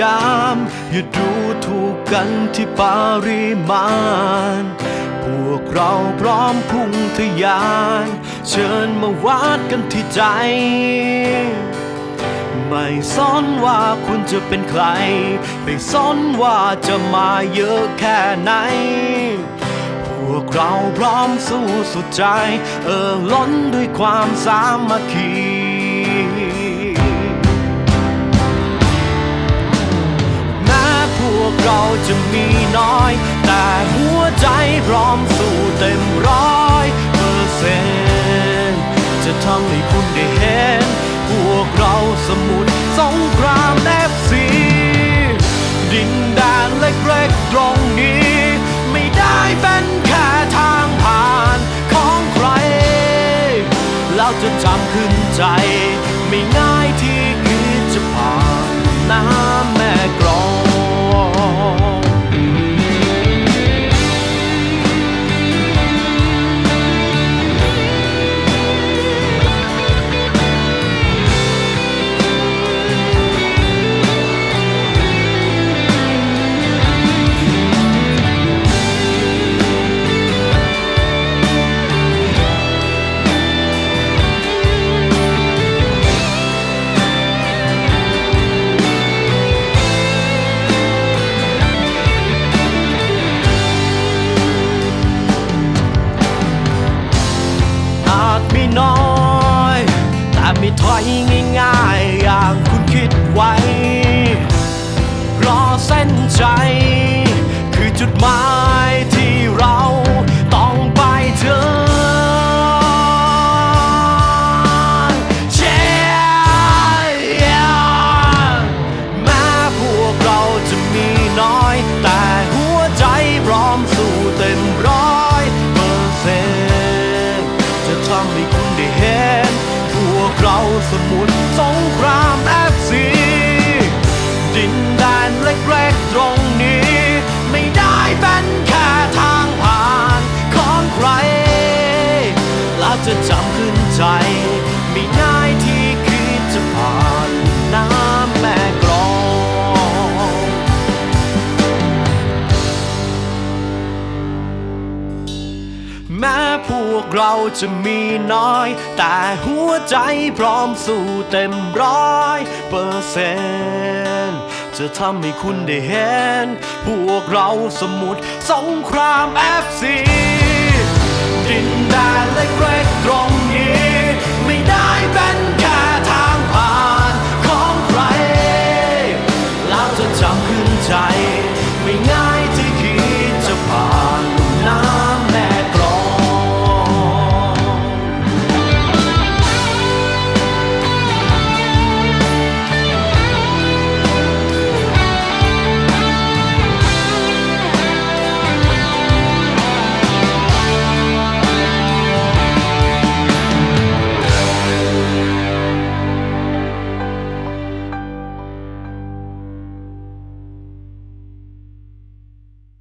ยามอย่าดูถูกกันที่ปริมาณ พวกเราพร้อมพุ่งทะยาน เชิญมาวัดกันที่ใจ ไม่สนว่าคุณจะเป็นใคร ไม่สนว่าจะมาเยอะแค่ไหนพวกเราพร้อมสู้สุดใจ เออล้นด้วยความสามัคคี สมุทรสงครามเอฟซีดินแดนเล็กๆตรงนี้ แม้พวกเราจะมีน้อย แต่หัวใจพร้อมสู้เต็มร้อยเปอร์เซ็นต์จะทำให้คุณได้เห็น พวกเราสมุดสงครามแอฟซีดินแดนเล็กๆตรงนี้ ไม่ได้เป็น